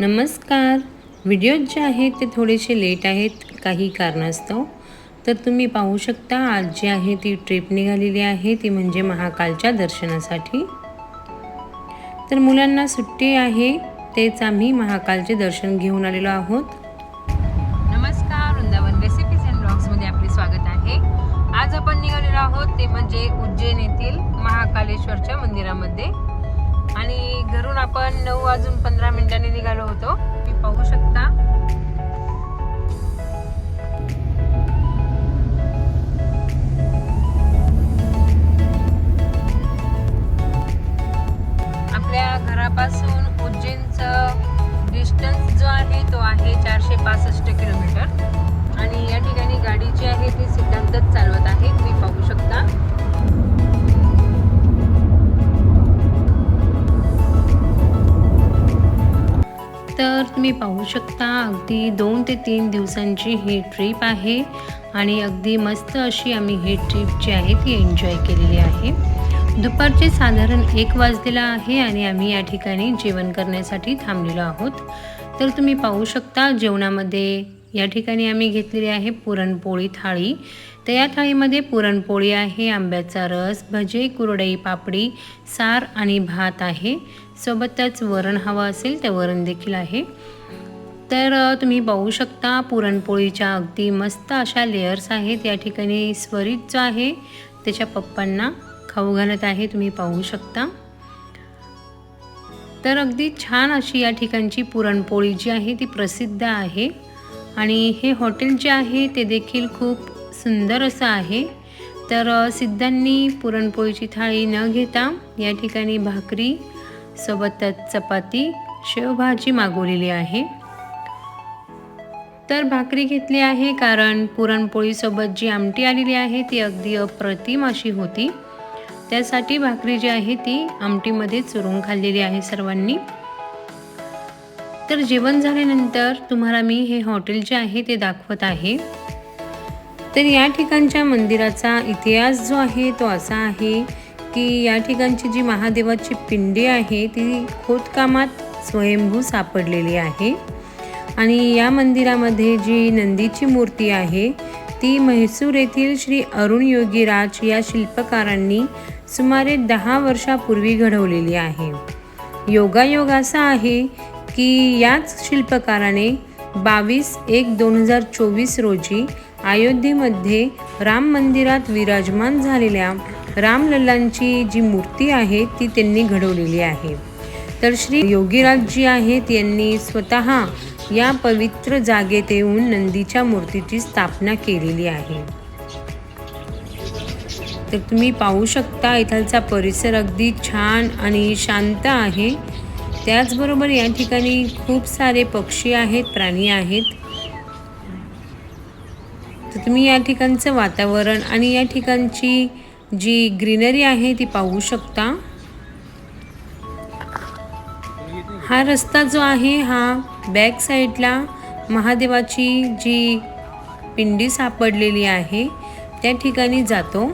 नमस्कार. व्हिडिओज जे आहेत ते थोडेसे लेट आहेत काही कारणास्तव. तर तुम्ही पाहू शकता आज जी आहे ती ट्रिप निघालेली आहे ती म्हणजे महाकालच्या दर्शनासाठी. तर मुलांना सुट्टी आहे तेच आम्ही महाकालचे दर्शन घेऊन आलेलो आहोत. नमस्कार वृंदावन रेसिपीज अँड ब्लॉग्समध्ये आपले स्वागत आहे. आज आपण निघालेलो आहोत ते म्हणजे उज्जैन येथील महाकालेश्वरच्या मंदिरामध्ये. आणि घरून आपण नऊ वाजून पंधरा मिनिटांनी निघालो होतो. तुम्ही पाहू शकता. पाहू शकता. अगदी दोन ते तीन दिवसांची ही ट्रिप आहे. आणि अगदी मस्त अशी आम्ही ही ट्रिप जी आहे ती एन्जॉय केलेली आहे. दुपारचे साधारण एक वाजलेला आहे आणि आम्ही या ठिकाणी जेवण करण्यासाठी थांबलेलो आहोत. तर तुम्ही पाहू शकता जेवणामध्ये या ठिकाणी आम्ही घेतलेली आहे पुरणपोळी थाळी. तर या थाळीमध्ये पुरणपोळी आहे आंब्याचा रस भजे कुरडई पापडी सार आणि भात आहे. सोबतच वरण हवं असेल ते वरण देखील आहे. तर तुम्ही पाहू शकता पुरणपोळीच्या अगदी मस्त अशा लेयर्स आहेत. या ठिकाणी स्वरित जो आहे त्याच्या पप्पांना खाऊ घालत आहे तुम्ही पाहू शकता. तर अगदी छान अशी या ठिकाणची पुरणपोळी जी आहे ती प्रसिद्ध आहे. आणि हे हॉटेल जे आहे ते देखील खूप सुंदर असं आहे. तर सिद्धांनी पुरणपोळीची थाळी न घेता या ठिकाणी भाकरी सोबतच चपाती शेवभाजी मागवलेली आहे. तर भाकरी घेतली आहे कारण पुरणपोळीसोबत जी आमटी आलेली आहे ती अगदी अप्रतिम अशी होती. त्यासाठी भाकरी जी आहे ती आमटीमध्ये चुरून खाल्लेली आहे सर्वांनी. तर जेवण झाल्यानंतर तुम्हाला मी हे हॉटेल जे आहे ते दाखवत आहे. तर या ठिकाणच्या मंदिराचा इतिहास जो आहे तो असा आहे की या ठिकाणची जी महादेवाची पिंडी आहे ती खोदकामात स्वयंभू सापडलेली आहे. आणि या मंदिरामध्ये जी नंदीची मूर्ती आहे ती म्हैसूर येथील श्री अरुण योगीराज या शिल्पकारांनी सुमारे दहा वर्षापूर्वी घडवलेली आहे. योगायोग असा आहे की याच शिल्पकाराने बावीस एक दोन हजार चोवीस रोजी अयोध्येमध्ये राम मंदिरात विराजमान झालेल्या रामलल्लांची जी मूर्ती आहे ती त्यांनी घडवलेली आहे. तर श्री योगीराज जी आहेत यांनी स्वतः या पवित्र जागेत येऊन नंदीच्या मूर्तीची स्थापना केलेली आहे. तर तुम्ही पाहू शकता इथलचा परिसर अगदी छान आणि शांत आहे. त्याचबरोबर या ठिकाणी खूप सारे पक्षी आहेत प्राणी आहेत. तर तुम्ही या ठिकाणचं वातावरण आणि या ठिकाणची जी ग्रीनरी आहे ती पाहू शकता. हा रस्ता जो आहे हा बॅक साईडला महादेवाची जी पिंडी सापडलेली आहे त्या ठिकाणी जातो.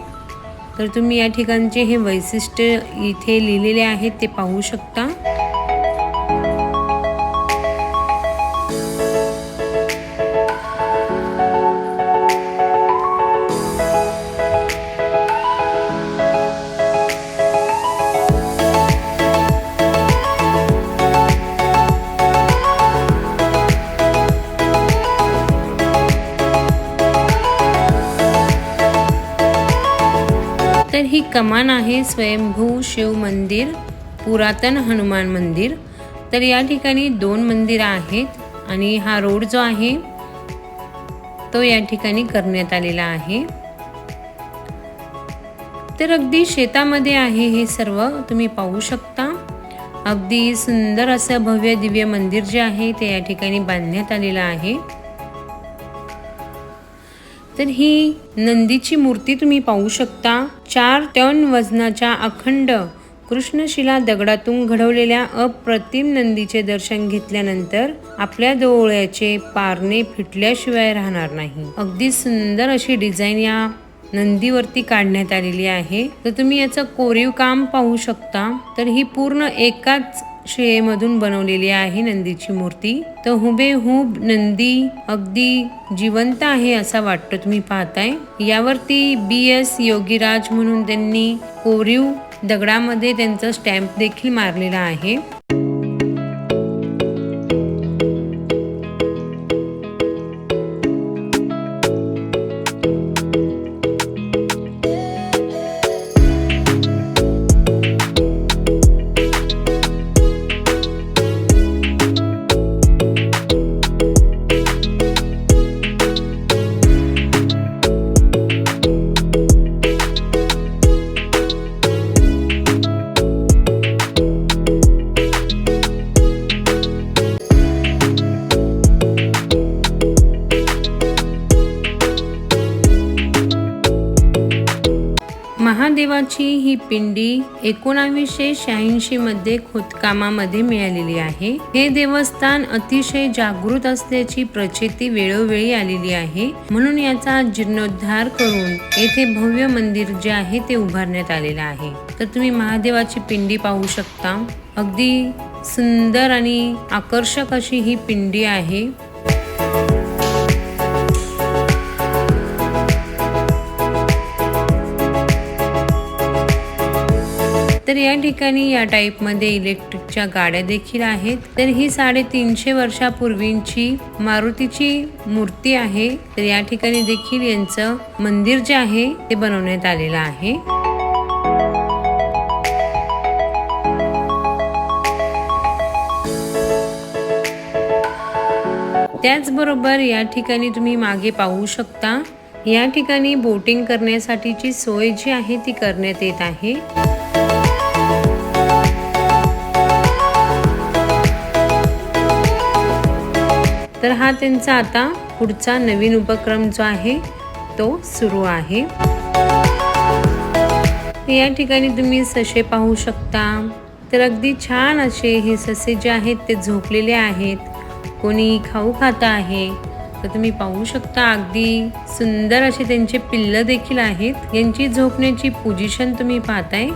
तर तुम्ही या ठिकाणचे हे वैशिष्ट्य इथे लिहिलेले आहेत ते पाहू शकता. तर ही कमान आहे स्वयंभू शिव मंदिर पुरातन हनुमान मंदिर. तर या ठिकाणी दोन मंदिरं आहेत आणि हा रोड जो आहे तो या ठिकाणी करण्यात आलेला आहे. तर अगदी शेतामध्ये आहे हे सर्व तुम्ही पाहू शकता. अगदी सुंदर असं भव्य दिव्य मंदिर जे आहे ते या ठिकाणी बांधण्यात आलेलं आहे. तर ही नंदीची मूर्ती तुम्ही पाहू शकता. चार टन वजनाच्या अखंड कृष्णशिला दगडातून घडवलेल्या अप्रतिम नंदीचे दर्शन घेतल्यानंतर आपल्या डोळ्याचे पारणे फिटल्याशिवाय राहणार नाही. अगदी सुंदर अशी डिझाईन या नंदीवरती काढण्यात आलेली आहे. तर तुम्ही याचं कोरीव काम पाहू शकता. तर ही पूर्ण एकाच शिळेमधून बनवलेली आहे नंदीची मूर्ती. तर हुबेहूब नंदी अगदी जिवंत आहे असा वाटतो तुम्ही पाहताय. यावरती बी एस योगीराज म्हणून त्यांनी कोरीव दगडामध्ये त्यांचा स्टॅम्प देखील मारलेला आहे. महादेवाची ही पिंडी एकोणावीसशे शहाऐंशी मध्ये खोदकामामध्ये मिळालेली आहे. हे देवस्थान अतिशय जागृत असल्याची प्रचिती वेळोवेळी आलेली आहे. म्हणून याचा जीर्णोद्धार करून येथे भव्य मंदिर जे आहे ते उभारण्यात आलेलं आहे. तर तुम्ही महादेवाची पिंडी पाहू शकता. अगदी सुंदर आणि आकर्षक अशी ही पिंडी आहे. तर या ठिकाणी या टाईपमध्ये इलेक्ट्रिकच्या गाड्या देखील आहेत. तर ही साडेतीनशे वर्षापूर्वींची मारुतीची मूर्ती आहे. तर या ठिकाणी देखील यांचं मंदिर जे आहे ते बनवण्यात आलेलं आहे. त्याचबरोबर या ठिकाणी तुम्ही मागे पाहू शकता या ठिकाणी बोटिंग करण्यासाठीची सोय जी आहे ती करण्यात येत आहे. तर हा त्यांचा आता पुढचा नवीन उपक्रम जो आहे तो सुरू आहे. या ठिकाणी तुम्ही ससे पाहू शकता. तर अगदी छान असे हे ससे जे आहेत ते झोपलेले आहेत. कोणी खाऊ खाता आहे. तर तुम्ही पाहू शकता अगदी सुंदर असे त्यांचे पिल्ल देखील आहेत. यांची झोपण्याची पोझिशन तुम्ही पाहताय.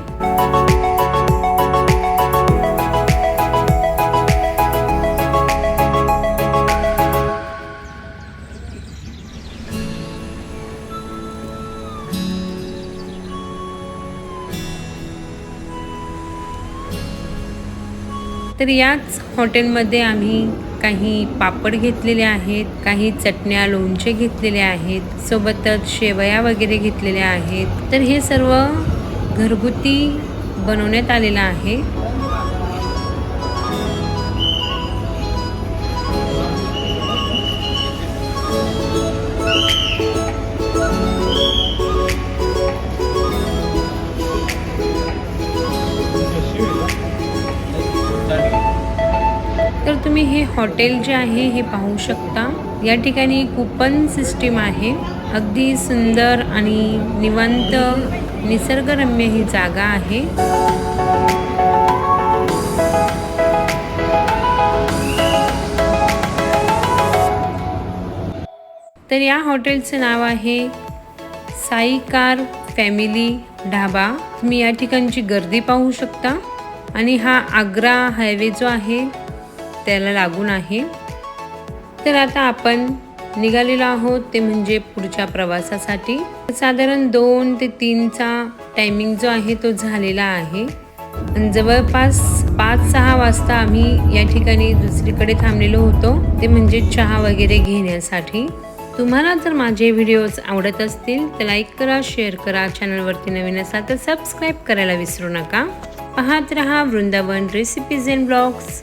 तर याच हॉटेलमध्ये आम्ही काही पापड घेतलेले आहेत काही चटण्या लोणचे घेतलेले आहेत सोबतच शेवया वगैरे घेतलेल्या आहेत. तर हे सर्व घरगुती बनवण्यात आलेलं आहे. हॉटेल जे आहे हे पाहू शकता. या ठिकाणी कुपन सिस्टीम आहे. अगदी सुंदर आणि निवांत निसर्गरम्य ही जागा आहे. तर या हॉटेलचं नाव आहे साई कार फॅमिली ढाबा. तुम्ही या ठिकाणची गर्दी पाहू शकता. आणि हा आग्रा हायवे जो आहे त्याला लागून आहे तर आता आपण निघालेलो आहोत ते म्हणजे पुढच्या प्रवासासाठी. साधारण दोन ते तीनचा टायमिंग जो आहे तो झालेला आहे. आणि जवळपास पाच सहा वाजता आम्ही या ठिकाणी दुसरीकडे थांबलेलो होतो. ते म्हणजे चहा वगैरे घेण्यासाठी. तुम्हाला जर माझे व्हिडिओज आवडत असतील तर लाईक करा शेअर करा चॅनलवरती नवीन असाल तर सबस्क्राईब करायला विसरू नका. पाहत रहा Vrindavan recipes and blogs.